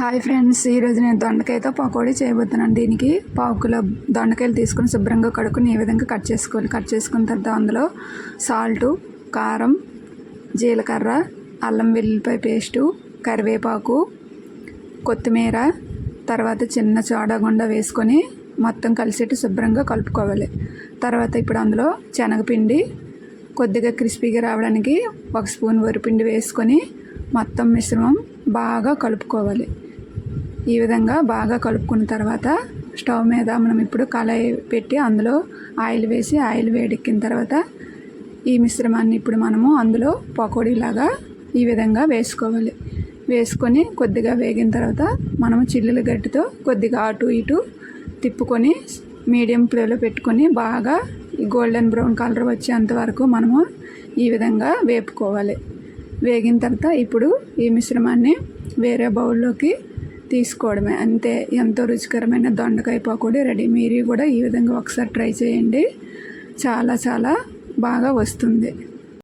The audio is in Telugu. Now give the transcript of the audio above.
హాయ్ ఫ్రెండ్స్ ఈరోజు నేను దొండకాయతో పకోడీ చేయబోతున్నాను. దీనికి పావు కిలో దొండకాయలు తీసుకొని శుభ్రంగా కడుక్కుని ఈ విధంగా కట్ చేసుకోవాలి. కట్ చేసుకున్న తర్వాత అందులో సాల్టు కారం జీలకర్ర అల్లం వెల్లుల్లిపాయ పేస్టు కరివేపాకు కొత్తిమీర తర్వాత చిన్న చోడగుండ వేసుకొని మొత్తం కలిసేట్టు శుభ్రంగా కలుపుకోవాలి. తర్వాత ఇప్పుడు అందులో శనగపిండి కొద్దిగా క్రిస్పీగా రావడానికి ఒక స్పూన్ వరిపిండి వేసుకొని మొత్తం మిశ్రమం బాగా కలుపుకోవాలి. ఈ విధంగా బాగా కలుపుకున్న తర్వాత స్టవ్ మీద మనం ఇప్పుడు కళాయి పెట్టి అందులో ఆయిల్ వేసి ఆయిల్ వేడెక్కిన తర్వాత ఈ మిశ్రమాన్ని ఇప్పుడు మనము అందులో పకోడీలాగా ఈ విధంగా వేసుకోవాలి. వేసుకొని కొద్దిగా వేగిన తర్వాత మనము చిల్లుల గట్టితో కొద్దిగా అటు ఇటు తిప్పుకొని మీడియం ఫ్లేమ్లో పెట్టుకొని బాగా గోల్డెన్ బ్రౌన్ కలర్ వచ్చేంత వరకు మనము ఈ విధంగా వేపుకోవాలి. వేగిన తర్వాత ఇప్పుడు ఈ మిశ్రమాన్ని వేరే బౌల్లోకి తీసుకోవడమే. అంతే ఎంతో రుచికరమైన దొండకాయ పకోడీ రెడీ. మీరు కూడా ఈ విధంగా ఒకసారి ట్రై చేయండి. చాలా చాలా బాగా వస్తుంది.